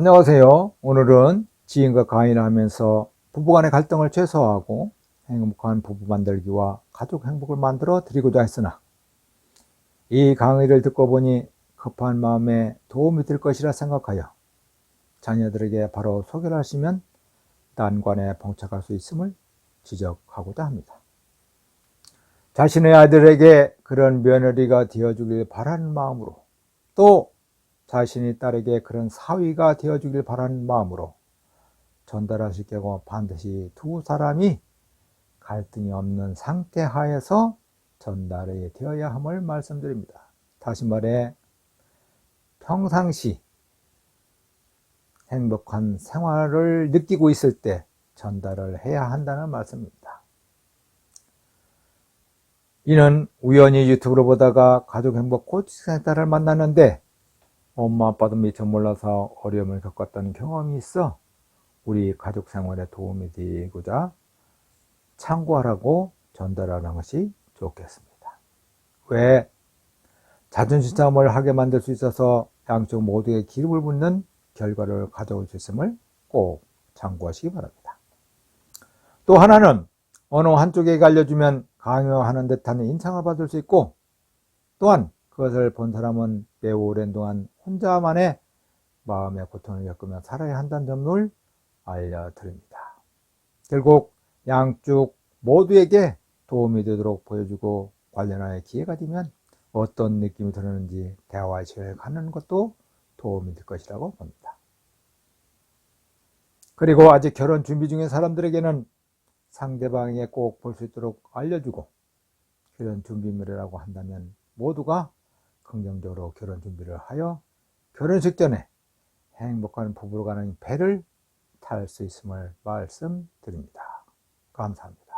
안녕하세요. 오늘은 지인과 강의를 하면서 부부간의 갈등을 최소화하고 행복한 부부 만들기와 가족 행복을 만들어 드리고자 했으나 이 강의를 듣고 보니 급한 마음에 도움이 될 것이라 생각하여 자녀들에게 바로 소개를 하시면 난관에 봉착할 수 있음을 지적하고자 합니다. 자신의 아들에게 그런 며느리가 되어주길 바라는 마음으로 또 자신이 딸에게 그런 사위가 되어주길 바라는 마음으로 전달하실 경우 반드시 두 사람이 갈등이 없는 상태 하에서 전달이 되어야 함을 말씀드립니다. 다시 말해 평상시 행복한 생활을 느끼고 있을 때 전달을 해야 한다는 말씀입니다. 이는 우연히 유튜브로 보다가 가족 행복 코치센터를 만났는데 엄마 아빠도 미처 몰라서 어려움을 겪었던 경험이 있어 우리 가족 생활에 도움이 되고자 참고하라고 전달하는 것이 좋겠습니다. 왜 자존심 싸움을 하게 만들 수 있어서 양쪽 모두에 기름을 붓는 결과를 가져올 수 있음을 꼭 참고하시기 바랍니다. 또 하나는 어느 한쪽에게 알려주면 강요하는 듯한 인상을 받을 수 있고 또한 그것을 본 사람은 매우 오랜 동안 혼자만의 마음의 고통을 겪으며 살아야 한다는 점을 알려드립니다. 결국 양쪽 모두에게 도움이 되도록 보여주고 관련하여 기회가 되면 어떤 느낌이 드는지 대화의 시간을 갖는 것도 도움이 될 것이라고 봅니다. 그리고 아직 결혼 준비 중인 사람들에게는 상대방에게 꼭 볼 수 있도록 알려주고 결혼 준비물이라고 한다면 모두가 긍정적으로 결혼 준비를 하여 결혼식 전에 행복한 부부로 가는 배를 탈 수 있음을 말씀드립니다. 감사합니다.